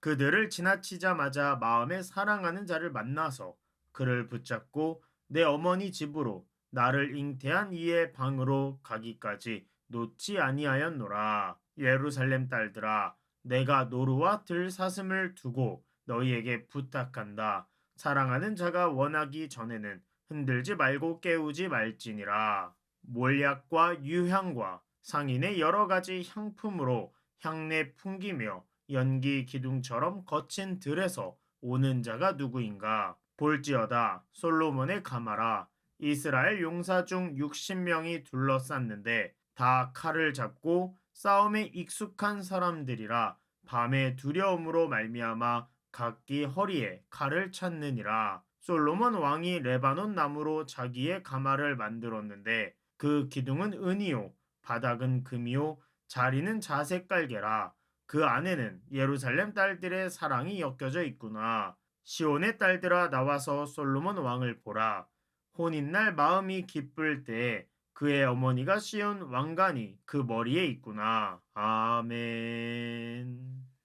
그들을 지나치자마자 마음에 사랑하는 자를 만나서 그를 붙잡고 내 어머니 집으로 나를 잉태한 이의 방으로 가기까지 놓지 아니하였노라. 예루살렘 딸들아 내가 노루와 들 사슴을 두고 너희에게 부탁한다. 사랑하는 자가 원하기 전에는 흔들지 말고 깨우지 말지니라. 몰약과 유향과 상인의 여러 가지 향품으로 향내 풍기며 연기 기둥처럼 거친 들에서 오는 자가 누구인가? 볼지어다 솔로몬의 가마라. 이스라엘 용사 중 60명이 둘러쌌는데 다 칼을 잡고 싸움에 익숙한 사람들이라 밤의 두려움으로 말미암아 각기 허리에 칼을 찾느니라. 솔로몬 왕이 레바논 나무로 자기의 가마를 만들었는데 그 기둥은 은이요 바닥은 금이요 자리는 자색 깔개라 그 안에는 예루살렘 딸들의 사랑이 엮여져 있구나. 시온의 딸들아 나와서 솔로몬 왕을 보라. 혼인날 마음이 기쁠 때에 그의 어머니가 씌운 왕관이 그 머리에 있구나. 아멘